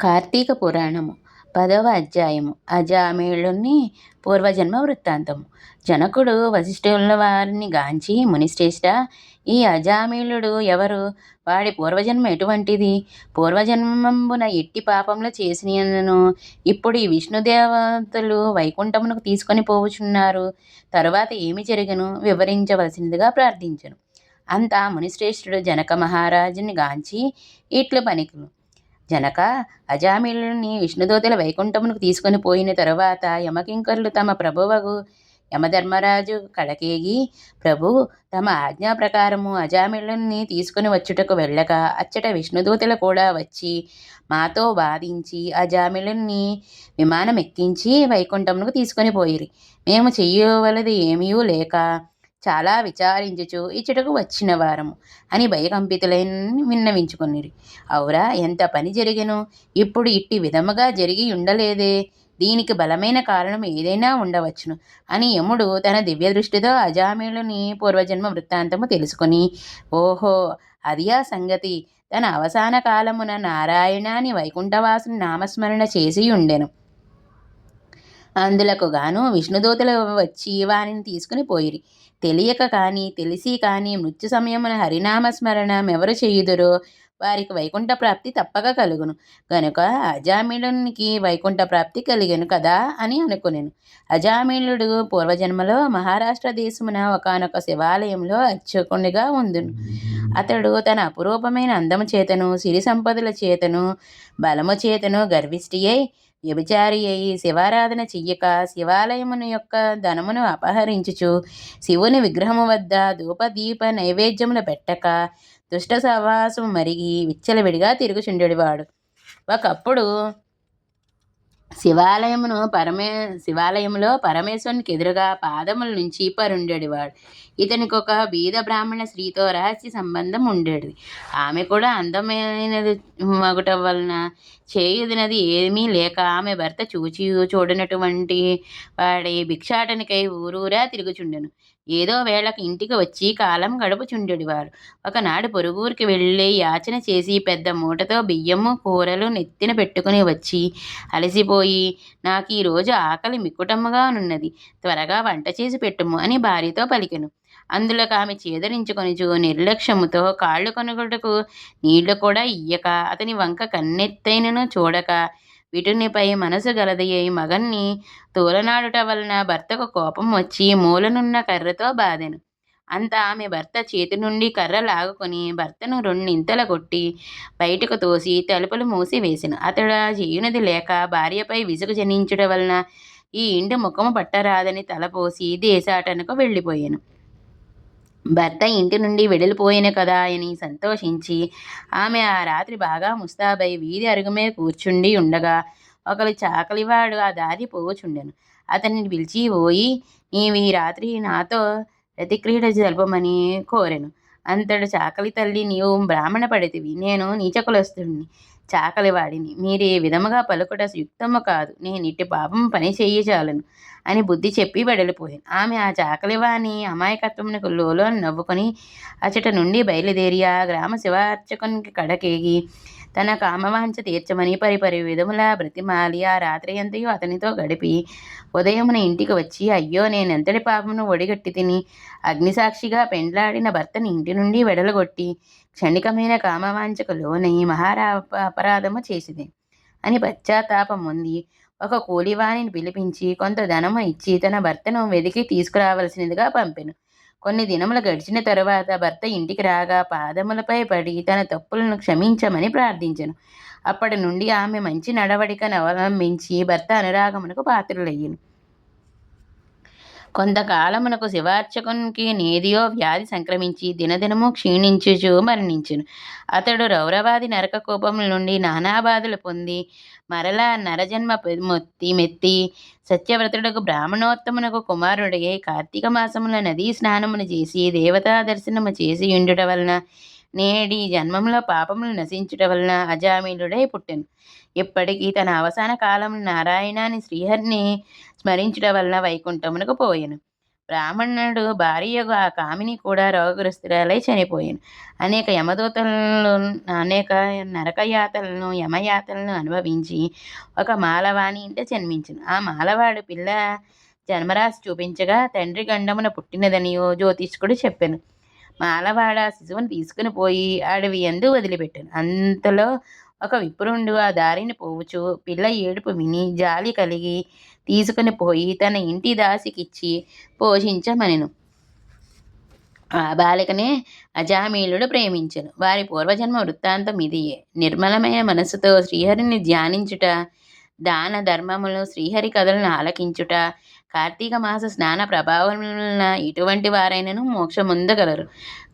కార్తీక పురాణము పదవ అధ్యాయము అజామేళుని పూర్వజన్మ వృత్తాంతము. జనకుడు వశిష్ఠుల వారిని గాంచి మునిశ్రేష్ఠ ఈ అజామేళుడు ఎవరు? వాడి పూర్వజన్మ ఎటువంటిది? పూర్వజన్మంబున ఎట్టి పాపంలో చేసినను? ఇప్పుడు ఈ విష్ణుదేవతలు వైకుంఠమునకు తీసుకొని పోవుచున్నారు. తరువాత ఏమి జరిగను? వివరించవలసినదిగా ప్రార్థించను. అంతా మునిశ్రేష్ఠుడు జనక మహారాజుని గాంచి ఇట్లు పనికిను జనక అజామిళుని విష్ణుదూతల వైకుంఠమునకు తీసుకొని పోయిన తరువాత యమకింకరులు తమ ప్రభువగు యమధర్మరాజు కడకేగి ప్రభు తమ ఆజ్ఞా ప్రకారము అజామిళుని తీసుకుని వచ్చుటకు వెళ్ళక అచ్చట విష్ణుదూతలు కూడా వచ్చి మాతో వాదించి అజామిళుని విమానం ఎక్కించి వైకుంఠమునకు తీసుకొని పోయిరి. మేము చెయ్యవలది ఏమీ లేక చాలా విచారించుచు ఇచ్చటకు వచ్చిన వారము అని భయకంపితులైన విన్నవించుకునిరి. అవురా ఎంత పని జరిగెను? ఇప్పుడు ఇట్టి విధముగా జరిగి ఉండలేదే. దీనికి బలమైన కారణం ఏదైనా ఉండవచ్చును అని యముడు తన దివ్య దృష్టితో అజామిళుని పూర్వజన్మ వృత్తాంతము తెలుసుకొని ఓహో అది ఆ సంగతి. తన అవసాన కాలమున నారాయణాని వైకుంఠవాసుని నామస్మరణ చేసి ఉండెను అందులకు గాను విష్ణుదూతలు వచ్చి వారిని తీసుకుని పోయిరి. తెలియక కానీ తెలిసి కానీ మృత్యు సమయమున హరినామస్మరణ ఎవరు చేయుదురో వారికి వైకుంఠ ప్రాప్తి తప్పక కలుగును. గనుక అజామిళునికి వైకుంఠ ప్రాప్తి కలిగను కదా అని అనుకునేను. అజామిళుడు పూర్వజన్మలో మహారాష్ట్ర దేశమున ఒకనొక శివాలయంలో అర్చకునిగా ఉందును. అతడు తన అపురూపమైన అందము చేతను సిరి సంపదల చేతను బలము చేతను గర్విష్టి అయి వ్యభిచారి అయి శివారాధన చెయ్యక శివాలయమును యొక్క ధనమును అపహరించుచు శివుని విగ్రహము వద్ద ధూపదీప నైవేద్యములు పెట్టక దుష్ట సవాసం మరిగి విచ్చలవిడిగా తిరుగుచుండేవాడు ఒకప్పుడు శివాలయమును పరమే శివాలయంలో పరమేశ్వరునికి ఎదురుగా పాదముల నుంచి పరుండేవాడు ఇతనికి ఒక బీద బ్రాహ్మణ స్త్రీతో రహస్య సంబంధం ఉండేది ఆమె కూడా అందమైనది మగుట వలన చేయుదినది ఏమీ లేక ఆమె భర్త చూచి చూడనటువంటి వాడి భిక్షాటనికై ఊరూరా తిరుగుచుండెను. ఏదో వేళకు ఇంటికి వచ్చి కాలం గడుపుచుండెడివారు ఒకనాడు పొరుగురికి వెళ్ళి యాచన చేసి పెద్ద మూటతో బియ్యము కూరలు నెత్తిన పెట్టుకుని వచ్చి అలసిపోయి నాకు ఈరోజు ఆకలి మిక్కుటమ్మగా ఉన్నది త్వరగా వంట చేసి పెట్టుము అని భార్యతో పలికెను. అందులోకి ఆమె చూ నిర్లక్ష్యముతో కాళ్ళు కొనుగొటకు నీళ్ళు కూడా ఇయ్యక అతని వంక కన్నెత్తైనను చూడక. విటునిపై మనసు గలదయ్యే మగన్ని తూలనాడుట వలన భర్తకు కోపం వచ్చి మూలనున్న కర్రతో బాధెను. అంత ఆమె భర్త చేతి నుండి కర్ర లాగుకొని భర్తను రెండింతల కొట్టి బయటకు తోసి తలుపులు మూసి వేసిన. అతడు చేయునది లేక భార్యపై విసుగు జనించడం వలన ఈ ఇంటి ముఖము పట్టరాదని తలపోసి దేశాటనకు వెళ్ళిపోయాను. భర్త ఇంటి నుండి వెడలిపోయిన కదా అని సంతోషించి ఆమె ఆ రాత్రి బాగా ముస్తాబై వీధి అరుగుమే కూర్చుండి ఉండగా ఒకరు చాకలివాడు ఆ దారి పోవచుండెను అతన్ని పిలిచి పోయి నీవు ఈ రాత్రి నాతో ప్రతిక్రీడ జరపమని కోరెను. అంతడు చాకలి తల్లి నీవు బ్రాహ్మణ పడితివి నేను నీచకులస్తుడిని చాకలివాడిని మీరు ఏ విధముగా పలుకుట యుక్తము కాదు. నేను ఇట్టి పాపం పని చెయ్యచాలను అని బుద్ధి చెప్పి వెడలిపోయాను. ఆమె ఆ చాకలివాని అమాయకత్వమునకు లోలో నవ్వుకొని అచట నుండి బయలుదేరి ఆ గ్రామ శివార్చకునికి కడకేగి తన కామవాంఛ తీర్చమని పరిపరి విధముల బ్రతిమాలి ఆ రాత్రి అంతయు అతనితో గడిపి ఉదయమున ఇంటికి వచ్చి అయ్యో నేనెంతటి పాపమును ఒడిగట్టి తిని అగ్నిసాక్షిగా పెండ్లాడిన భర్తని ఇంటి నుండి వెడలగొట్టి క్షణికమైన కామవాంఛకు లోనై మహారా అపరాధము చేసింది. అని పశ్చాత్తాపం ఉంది. ఒక కూలివాణిని పిలిపించి కొంత ధనము ఇచ్చి తన భర్తను వెదికి తీసుకురావలసినదిగా పంపెను. కొన్ని దినములు గడిచిన తరువాత భర్త ఇంటికి రాగా పాదములపై పడి తన తప్పులను క్షమించమని ప్రార్థించను. అప్పటి నుండి ఆమె మంచి నడవడికను అవలంబించి భర్త అనురాగమునకు పాత్రలయ్యను. కొంతకాలమునకు శివార్చకునికి నేదియో వ్యాధి సంక్రమించి దినదినము క్షీణించుచు మరణించును. అతడు రౌరవాది నరక కోపముల నుండి నానాబాధలు పొంది మరలా నరజన్మ మొత్తి మెత్తి సత్యవ్రతుడకు బ్రాహ్మణోత్తమునకు కుమారుడై కార్తీక మాసముల నదీ స్నానమును చేసి దేవతా దర్శనము చేసి ఉండుట వలన నేడి జన్మంలో పాపములు నశించుట వలన అజామీలుడై పుట్టెను. ఇప్పటికీ తన అవసాన కాలం నారాయణాని శ్రీహరిని స్మరించుట వలన వైకుంఠమునకు పోయెను. బ్రాహ్మణుడు భార్యగా ఆ కామిని కూడా రోగగ్రస్తురాలై చనిపోయాను. అనేక యమదూతలను అనేక నరకయాతలను యమయాతలను అనుభవించి ఒక మాలవాణి ఇంట జన్మించను. ఆ మాలవాడు పిల్ల జన్మరాశి చూపించగా తండ్రి గండమున పుట్టినదనియో జ్యోతిష్కుడు చెప్పాను. మాలవాడ శిశువును తీసుకుని పోయి అడవి ఎందు వదిలిపెట్టాను. అంతలో ఒక విప్రుండు ఆ దారిని పోవుచు పిల్ల ఏడుపు విని జాలి కలిగి తీసుకుని పోయి తన ఇంటి దాసికిచ్చి పోషించమనెను. ఆ బాలికనే అజామీలుడు ప్రేమించను. వారి పూర్వజన్మ వృత్తాంతం ఇదియే. నిర్మలమైన మనసుతో శ్రీహరిని ధ్యానించుట దాన ధర్మములు శ్రీహరి కథలను ఆలకించుట కార్తీక మాస స్నాన ప్రభావం వలన ఇటువంటి వారైనను మోక్షముందగలరు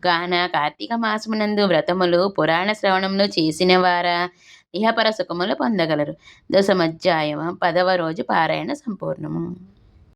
కాన కార్తీక మాసమునందు వ్రతములు పురాణ శ్రవణములు చేసిన వారా ఇహపర సుఖములు పొందగలరు. దశమధ్యాయము పదవ రోజు పారాయణ సంపూర్ణము.